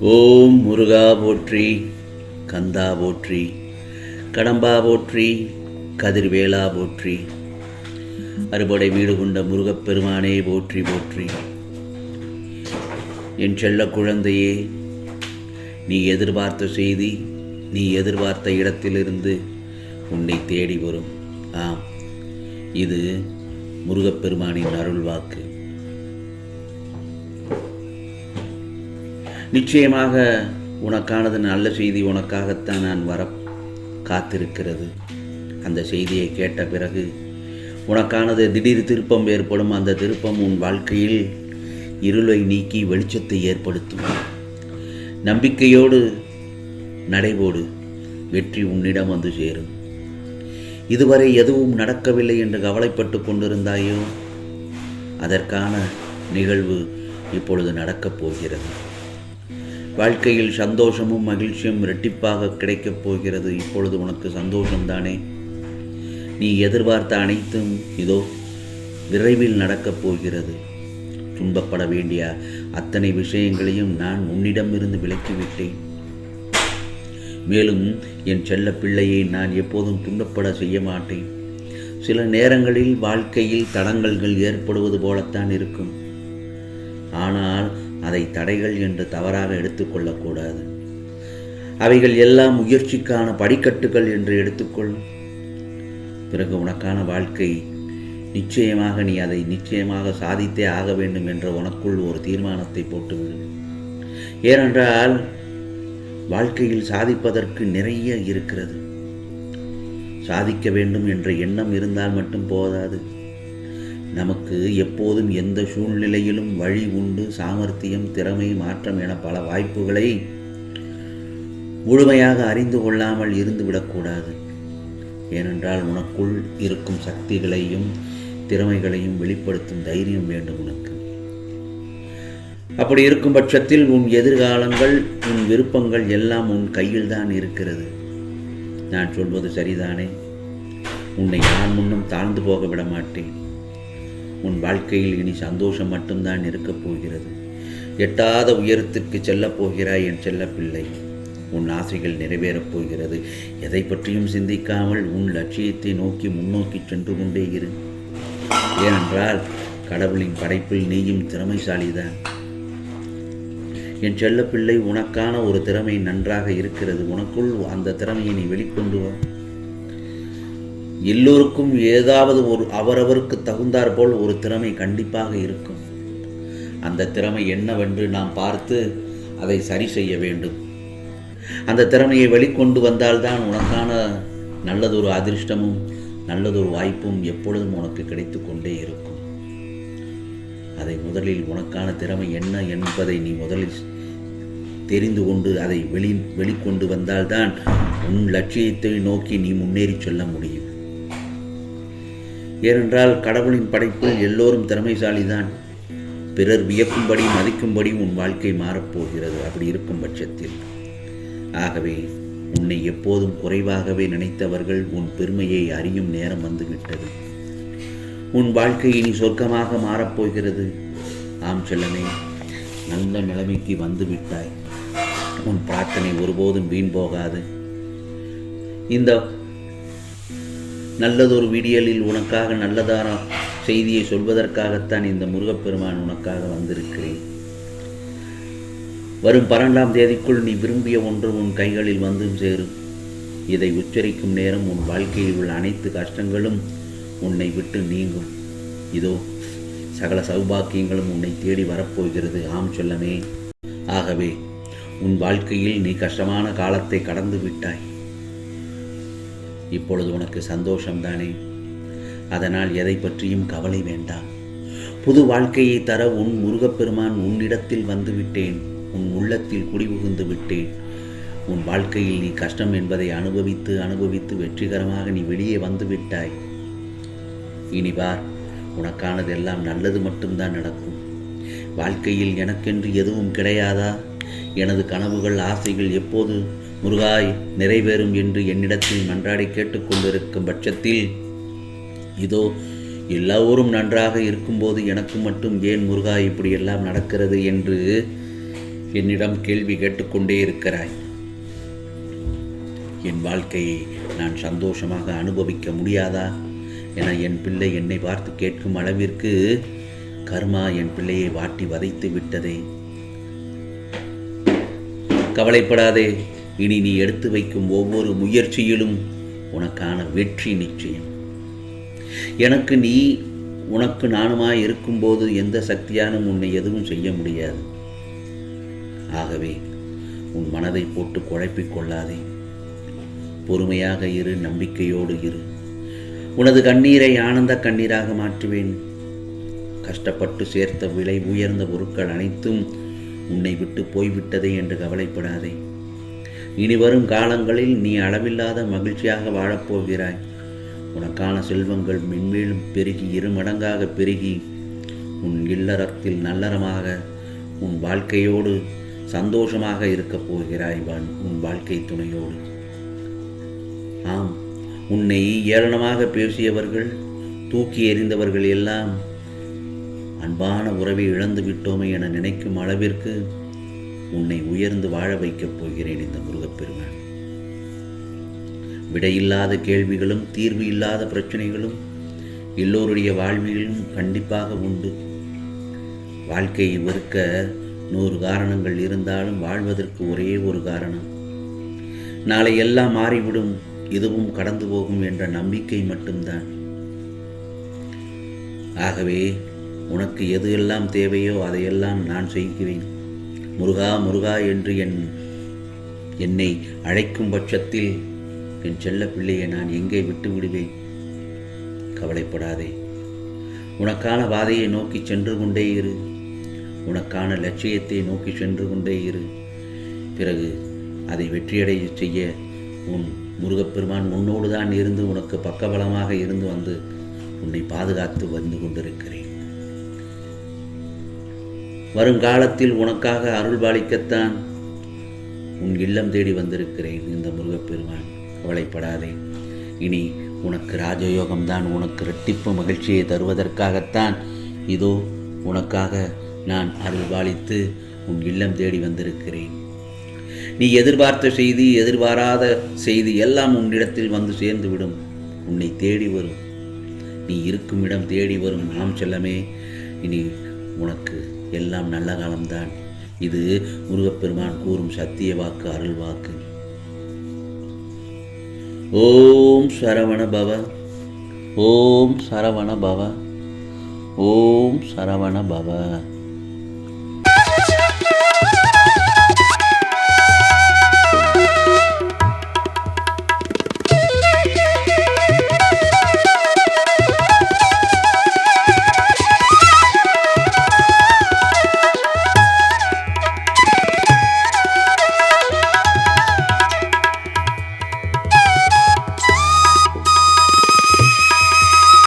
ஓம் முருகா போற்றி கந்தா போற்றி கடம்பா போற்றி கதிர்வேலா போற்றி அறுபடை வீடு கொண்ட முருகப்பெருமானே போற்றி போற்றி. என் செல்ல குழந்தையே நீ எதிர்பார்த்த செய்தி நீ எதிர்பார்த்த இடத்திலிருந்து உன்னை தேடி வரும். ஆம் இது முருகப்பெருமானின் அருள் வாக்கு நிச்சயமாக உனக்கானது நல்ல செய்தி உனக்காகத்தான் நான் வர காத்திருக்கிறது. அந்த செய்தியை கேட்ட பிறகு உனக்கானது திடீர் திருப்பம் ஏற்படும். அந்த திருப்பம் உன் வாழ்க்கையில் இருளை நீக்கி வெளிச்சத்தை ஏற்படுத்தும். நம்பிக்கையோடு நடைபோடு வெற்றி உன்னிடம் வந்து சேரும். இதுவரை எதுவும் நடக்கவில்லை என்று கவலைப்பட்டு கொண்டிருந்தாயோ? அதற்கான நிகழ்வு இப்பொழுது நடக்கப் போகிறது. வாழ்க்கையில் சந்தோஷமும் மகிழ்ச்சியும் இரட்டிப்பாக கிடைக்கப் போகிறது. இப்பொழுது உனக்கு சந்தோஷம்தானே? நீ எதிர்பார்த்த அனைத்தும் இதோ விரைவில் நடக்கப் போகிறது. துன்பப்பட வேண்டிய அத்தனை விஷயங்களையும் நான் உன்னிடமிருந்து விலக்கிவிட்டேன். மேலும் என் செல்ல பிள்ளையை நான் எப்போதும் துன்பப்பட செய்ய மாட்டேன். சில நேரங்களில் வாழ்க்கையில் தடங்கல்கள் ஏற்படுவது போலத்தான் இருக்கும். ஆனால் அதை தடைகள் என்று தவறாக எடுத்துக்கொள்ளக்கூடாது. அவைகள் எல்லாம் முயற்சிக்கான படிக்கட்டுகள் என்று எடுத்துக்கொள். பிறகு உனக்கான வாழ்க்கை நிச்சயமாக நீ அதை நிச்சயமாக சாதித்தே ஆக வேண்டும் என்ற உனக்குள் ஒரு தீர்மானத்தை போட்டுவிடு. ஏனென்றால் வாழ்க்கையில் சாதிப்பதற்கு நிறைய இருக்கிறது. சாதிக்க வேண்டும் என்ற எண்ணம் இருந்தால் மட்டும் போதாது. நமக்கு எப்போதும் எந்த சூழ்நிலையிலும் வழி உண்டு சாமர்த்தியம் திறமை மாற்றம் என பல வாய்ப்புகளை முழுமையாக அறிந்து கொள்ளாமல் இருந்து விடக்கூடாது. ஏனென்றால் உனக்குள் இருக்கும் சக்திகளையும் திறமைகளையும் வெளிப்படுத்தும் தைரியம் வேண்டும் உனக்கு. அப்படி இருக்கும் பட்சத்தில் உன் எதிர்காலங்கள் உன் விருப்பங்கள் எல்லாம் உன் கையில் தான் இருக்கிறது. நான் சொல்வது சரிதானே? உன்னை யார் முன்னும் தாழ்ந்து போக விட மாட்டேன். உன் வாழ்க்கையில் இனி சந்தோஷம் மட்டும்தான் இருக்கப் போகிறது. எட்டாத உயரத்திற்கு செல்லப் போகிறாய் என் செல்ல பிள்ளை உன் ஆசைகள் நிறைவேறப் போகிறது. எதை பற்றியும் சிந்திக்காமல் உன் லட்சியத்தை நோக்கி முன்னோக்கி சென்று கொண்டே இரு. ஏனென்றால் கடவுளின் படைப்பில் நீயும் திறமைசாலிதான். என் செல்ல பிள்ளை உனக்கான ஒரு திறமை நன்றாக இருக்கிறது. உனக்குள் அந்த திறமையை நீ வெளிக்கொண்டு வா. எல்லோருக்கும் ஏதாவது ஒரு அவரவருக்கு தகுந்தாற்போல் ஒரு திறமை கண்டிப்பாக இருக்கும். அந்த திறமை என்னவென்று நாம் பார்த்து அதை சரி செய்ய வேண்டும். அந்த திறமையை வெளிக்கொண்டு வந்தால்தான் உனக்கான நல்லதொரு அதிர்ஷ்டமும் நல்லதொரு வாய்ப்பும் எப்பொழுதும் உனக்கு கிடைத்து கொண்டே இருக்கும். அதை முதலில் உனக்கான திறமை என்ன என்பதை நீ முதலில் தெரிந்து கொண்டு அதை வெளி வெளிக்கொண்டு வந்தால்தான் உன் லட்சியத்தை நோக்கி நீ முன்னேறி செல்ல முடியும். ஏனென்றால் கடவுளின் படைப்பில் எல்லோரும் திறமைசாலிதான். பிறர் வியக்கும்படி மதிக்கும்படி உன் வாழ்க்கை மாறப்போகிறது அப்படி இருக்கும் பட்சத்தில். ஆகவே உன்னை எப்போதும் குறைவாகவே நினைத்தவர்கள் உன் பெருமையை அறியும் நேரம் வந்துவிட்டது. உன் வாழ்க்கை இனி சொர்க்கமாக மாறப்போகிறது. ஆம் செல்லமே நல்ல நிலைமைக்கு வந்து விட்டாய் உன் பிரார்த்தனை ஒருபோதும் வீண் போகாது. இந்த நல்லதொரு விடியலில் உனக்காக நல்லதான செய்தியை சொல்வதற்காகத்தான் இந்த முருகப்பெருமான் உனக்காக வந்திருக்கிறேன். வரும் பன்னெண்டாம் தேதிக்குள் நீ விரும்பிய ஒன்று உன் கைகளில் வந்தும் சேரும் இதை உச்சரிக்கும் நேரம் உன் வாழ்க்கையில் உள்ள அனைத்து கஷ்டங்களும் உன்னை விட்டு நீங்கும். இதோ சகல சௌபாக்கியங்களும் உன்னை தேடி வரப்போகிறது. ஆம் சொல்லமே. ஆகவே உன் வாழ்க்கையில் நீ கஷ்டமான காலத்தை கடந்து விட்டாய். இப்பொழுது உனக்கு சந்தோஷம்தானே அதனால் எதை பற்றியும் கவலை வேண்டாம். புது வாழ்க்கையை தர உன் முருகப்பெருமான் உன்னிடத்தில் வந்து விட்டேன். உன் உள்ளத்தில் குடிபுகுந்து விட்டேன். உன் வாழ்க்கையில் நீ கஷ்டம் என்பதை அனுபவித்து அனுபவித்து வெற்றிகரமாக நீ வெளியே வந்து விட்டாய். இனி பார் உனக்கானதெல்லாம் நல்லது மட்டும்தான் நடக்கும். வாழ்க்கையில் எனக்கென்று எதுவும் கிடையாதா? எனது கனவுகள் ஆசைகள் எப்போது முருகாய் நிறைவேறும் என்று என்னிடத்தில் நன்றாடி கேட்டுக்கொண்டிருக்கும் பட்சத்தில் இதோ எல்லோரும் நன்றாக இருக்கும்போது எனக்கு மட்டும் ஏன் முருகா இப்படியெல்லாம் நடக்கிறது என்று என்னிடம் கேள்வி கேட்டுக்கொண்டே இருக்கிறாய்? என் வாழ்க்கையை நான் சந்தோஷமாக அனுபவிக்க முடியாதா? என என் பிள்ளை என்னை பார்த்து கேட்கும் அளவிற்கு கர்மா என் பிள்ளையை வாட்டி வதைத்து விட்டதே. கவலைப்படாதே இனி நீ எடுத்து வைக்கும் ஒவ்வொரு முயற்சியிலும் உனக்கான வெற்றி நிச்சயம். எனக்கு நீ உனக்கு நானுமாய் இருக்கும்போது எந்த சக்தியானும் உன்னை எதுவும் செய்ய முடியாது. ஆகவே உன் மனதை போட்டு குழப்பிக் கொள்ளாதே. பொறுமையாக இரு நம்பிக்கையோடு இரு. உனது கண்ணீரை ஆனந்த கண்ணீராக மாற்றுவேன். கஷ்டப்பட்டு சேர்த்த விலை உயர்ந்த பொருட்கள் அனைத்தும் உன்னை விட்டு போய்விட்டதே என்று கவலைப்படாதே. இனி வரும் காலங்களில் நீ அளவில்லாத மகிழ்ச்சியாக வாழப்போகிறாய். உனக்கான செல்வங்கள் மென்மேலும் பெருகி இரு மடங்காக பெருகி உன் இல்லறத்தில் நல்லறமாக உன் வாழ்க்கையோடு சந்தோஷமாக இருக்கப் போகிறாய் வான் உன் வாழ்க்கை துணையோடு. ஆம் உன்னை ஏளனமாக பேசியவர்கள் தூக்கி எறிந்தவர்கள் எல்லாம் அன்பான உறவை இழந்து விட்டோமே என நினைக்கும் அளவிற்கு உன்னை உயர்ந்து வாழ வைக்கப் போகிறேன் இந்த முருகப்பெருமான். விடையில்லாத கேள்விகளும் தீர்வு இல்லாத பிரச்சனைகளும் எல்லோருடைய வாழ்விலும் கண்டிப்பாக உண்டு. வாழ்க்கையை வெறுக்க நூறு காரணங்கள் இருந்தாலும் வாழ்வதற்கு ஒரே ஒரு காரணம். நாளை எல்லாம் மாறிவிடும் இதுவும் கடந்து போகும் என்ற நம்பிக்கை மட்டும்தான். ஆகவே உனக்கு எது எல்லாம் தேவையோ அதையெல்லாம் நான் செய்கிறேன். முருகா முருகா என்று என் என்னை அழைக்கும் பட்சத்தில் என் செல்ல பிள்ளையை நான் எங்கே விட்டு விடுவேன்? கவலைப்படாதே. உனக்கான பாதையை நோக்கி சென்று கொண்டே இரு. உனக்கான லட்சியத்தை நோக்கி சென்று கொண்டே இரு. பிறகு அதை வெற்றியடைய செய்ய உன் முருகப்பெருமான் உன்னோடு தான் இருந்து உனக்கு பக்கபலமாக இருந்து வந்து உன்னை பாதுகாத்து வந்து கொண்டிருக்கிறேன். வருங்காலத்தில் உனக்காக அருள் பாலிக்கத்தான் உன் இல்லம் தேடி வந்திருக்கிறேன் இந்த முருகப்பெருமான். கவலைப்படாதே. இனி உனக்கு ராஜயோகம்தான் உனக்கு இரட்டிப்பு மகிழ்ச்சியை தருவதற்காகத்தான். இதோ உனக்காக நான் அருள் பாலித்து உன் இல்லம் தேடி வந்திருக்கிறேன். நீ எதிர்பார்த்த செய்தி எதிர்பாராத செய்தி எல்லாம் உன்னிடத்தில் வந்து சேர்ந்து விடும் உன்னை தேடி வரும். நீ இருக்கும் இடம் தேடி வரும். நாம் செல்லமே. இனி உனக்கு எல்லாம் நல்ல காலம்தான். இது முருகப்பெருமான் கூறும் சத்திய வாக்கு அருள் வாக்கு. ஓம் சரவண பவ ஓம் சரவண பவ ஓம் சரவண பவ.